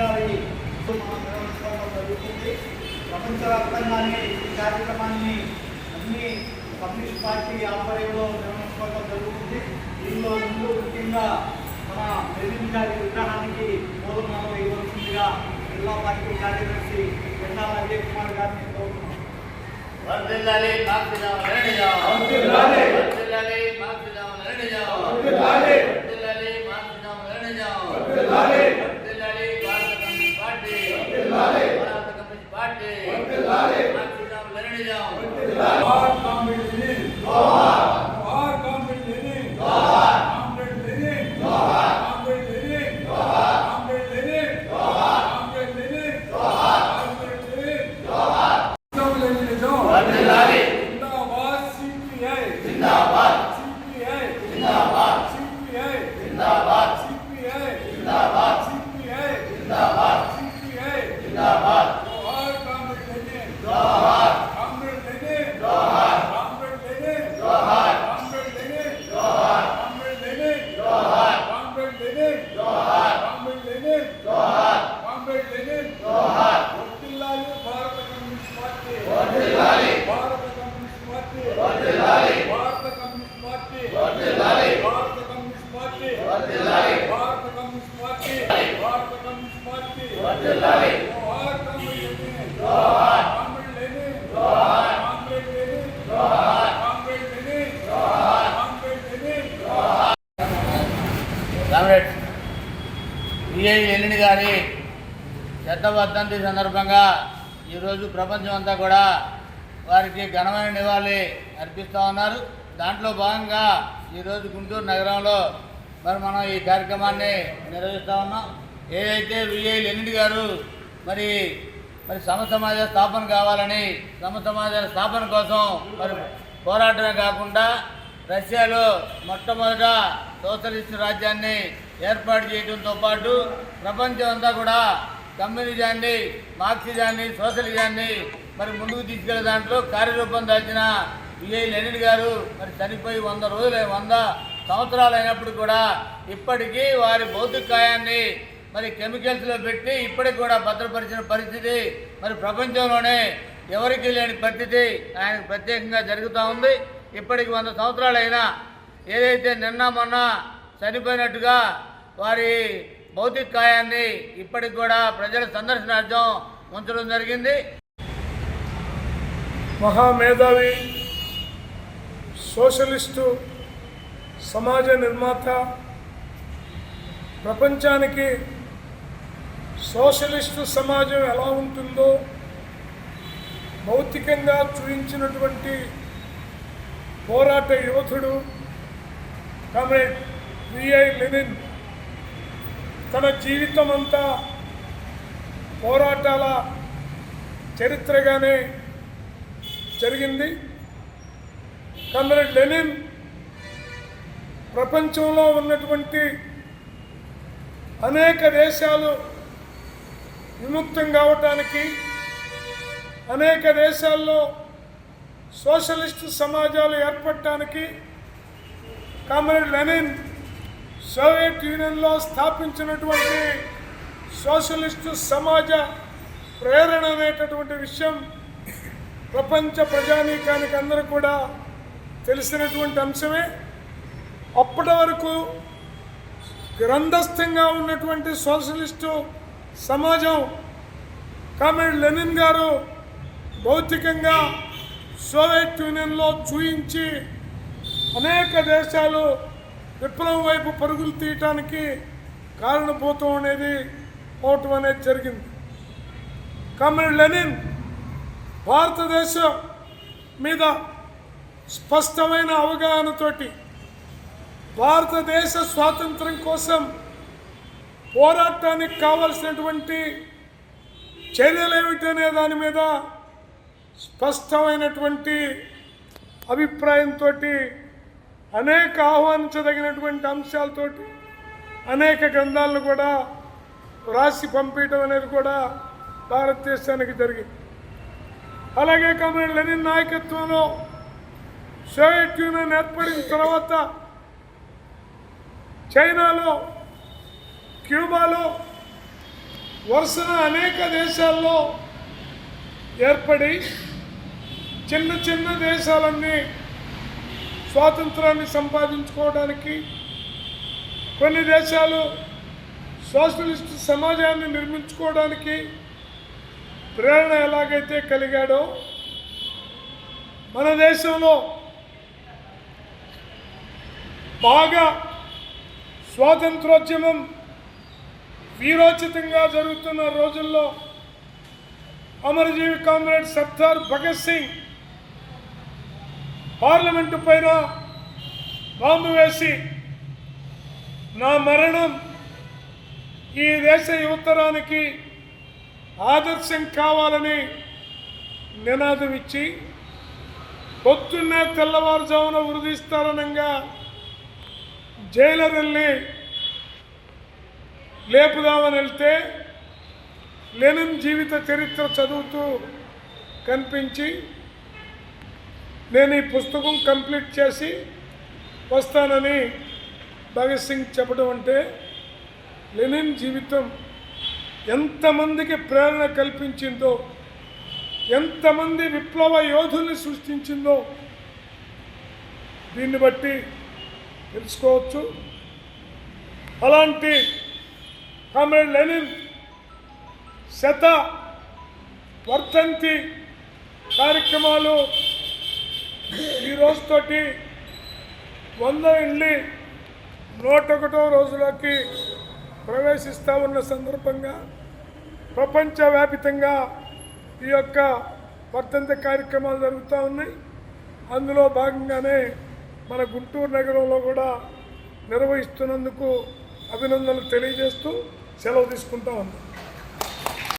గారి జరుగుతుంది ప్రపంచవ్యాప్తంగానే ఈ కార్యక్రమాన్ని అన్ని కమ్యూనిస్ట్ పార్టీ ఆధ్వర్యంలో నిర్వహించుకోవడం జరుగుతుంది. దీనిలో ముందు ముఖ్యంగా మన లెనిన్ గారి విగ్రహానికి పూలమాల వేయవలసిందిగా జిల్లా పార్టీ కార్యదర్శి ఎన్నాల అజయ్ కుమార్ గారిని కోరుతున్నాం. వర్ధిల్లాలి మార్క్సిజం లెనినిజం వర్ధిల్లాలి. కామ్రేడ్ విఐ ఎల్లిని గారి శతవర్ధంతి సందర్భంగా ఈరోజు ప్రపంచం అంతా కూడా వారికి ఘనమైన నివాళి అర్పిస్తూ ఉన్నారు. దాంట్లో భాగంగా ఈరోజు గుంటూరు నగరంలో మరి మనం ఈ కార్యక్రమాన్ని నిర్వహిస్తూ ఉన్నాం. ఏదైతే విఐ లెనిన్ గారు మరి మరి సమ సమాజ స్థాపన కావాలని సమ సమాజ స్థాపన కోసం మరి పోరాటమే కాకుండా రష్యాలో మొట్టమొదట సోషలిస్ట్ రాజ్యాన్ని ఏర్పాటు చేయడంతో పాటు ప్రపంచం అంతా కూడా కమ్యూనిజాన్ని మార్క్సిజాన్ని సోషలిజాన్ని మరి ముందుకు తీసుకెళ్ళే దాంట్లో కార్యరూపం దాల్చిన విఐ లెనిన్ గారు మరి చనిపోయి వంద రోజులు వంద సంవత్సరాలు అయినప్పుడు కూడా ఇప్పటికీ వారి భౌతిక కాయాన్ని మరి కెమికల్స్లో పెట్టి ఇప్పటికి కూడా భద్రపరిచిన పరిస్థితి మరి ప్రపంచంలోనే ఎవరికి లేని పరిస్థితి ఆయనకు ప్రత్యేకంగా జరుగుతూ ఉంది. ఇప్పటికి వంద సంవత్సరాలైనా ఏదైతే నిన్న మొన్న చనిపోయినట్టుగా వారి భౌతిక కాయాన్ని ఇప్పటికి కూడా ప్రజల సందర్శనార్థం ఉంచడం జరిగింది. మహామేధావి సోషలిస్టు సమాజ నిర్మాత ప్రపంచానికి సోషలిస్టు సమాజం ఎలా ఉంటుందో భౌతికంగా చూపించినటువంటి పోరాట యోధుడు కామ్రేడ్ విఐ లెనిన్. తన జీవితం అంతా పోరాటాల చరిత్రగానే జరిగింది. కమ్రేడ్ లెనిన్ ప్రపంచంలో ఉన్నటువంటి అనేక దేశాలు విముక్తం కావటానికి అనేక దేశాల్లో సోషలిస్టు సమాజాలు ఏర్పడటానికి కామ్రేడ్ లెనిన్ సోవియట్ యూనియన్లో స్థాపించినటువంటి సోషలిస్టు సమాజ ప్రేరణ అనేటటువంటి విషయం ప్రపంచ ప్రజానీకానికి అందరూ కూడా తెలిసినటువంటి అంశమే. అప్పటి వరకు గ్రంథస్థంగా ఉన్నటువంటి సోషలిస్టు సమాజం కామెడ్ లెనిన్ గారు భౌతికంగా సోవియట్ యూనియన్లో చూయించి అనేక దేశాలు విప్లవం వైపు పరుగులు తీయటానికి కారణభూతం అనేది పోవటం అనేది జరిగింది. కామ్రేడ్ లెనిన్ భారతదేశం మీద స్పష్టమైన అవగాహనతోటి భారతదేశ స్వాతంత్రం కోసం పోరాటానికి కావలసినటువంటి చర్యలు ఏమిటనే దాని మీద స్పష్టమైనటువంటి అభిప్రాయంతో అనేక ఆహ్వానించదగినటువంటి అంశాలతోటి అనేక గ్రంథాలను కూడా రాసి పంపించడం అనేది కూడా భారతదేశానికి జరిగింది. అలాగే కమ్రేడ్ లెనిన్ నాయకత్వంలో సోవియట్ యూనియన్ ఏర్పడిన తర్వాత చైనాలో క్యూబాలో వరుసన అనేక దేశాల్లో ఏర్పడి చిన్న చిన్న దేశాలన్నీ స్వాతంత్రాన్ని సంపాదించుకోవడానికి కొన్ని దేశాలు సోషలిస్ట్ సమాజాన్ని నిర్మించుకోవడానికి ప్రేరణ ఎలాగైతే కలిగాడో మన దేశంలో బాగా స్వాతంత్రోద్యమం వీరోచితంగా జరుగుతున్న రోజుల్లో అమరజీవి కామ్రేడ్ సర్దార్ భగత్ సింగ్ పార్లమెంటు పైన బాంబు వేసి నా మరణం ఈ దేశ యువతరానికి ఆదర్శం కావాలని నినాదం ఇచ్చి పొద్దున్నే తెల్లవారుజామున ఉరిదీస్తారనంగా జైలర్ వెళ్ళి లేపుదామని వెళ్తే లెనిన్ జీవిత చరిత్ర చదువుతూ కనిపించి నేను ఈ పుస్తకం కంప్లీట్ చేసి వస్తానని భగత్ సింగ్ చెప్పడం అంటే లెనిన్ జీవితం ఎంతమందికి ప్రేరణ కల్పించిందో ఎంతమంది విప్లవ యోధుల్ని సృష్టించిందో దీన్ని బట్టి తెలుసుకోవచ్చు. అలాంటి కామ్రేడ్ లెనిన్ శత వర్తంతి కార్యక్రమాలు ఈ రోజుతోటి వంద ఇళ్ళి నూట ఒకటో రోజులోకి ప్రవేశిస్తూ ఉన్న సందర్భంగా ప్రపంచవ్యాపితంగా ఈ యొక్క వర్ధంతి కార్యక్రమాలు జరుగుతూ ఉన్నాయి. అందులో భాగంగానే మన గుంటూరు నగరంలో కూడా నిర్వహిస్తున్నందుకు అభినందనలు తెలియజేస్తూ సెలవు తీసుకుంటా ఉన్నాం.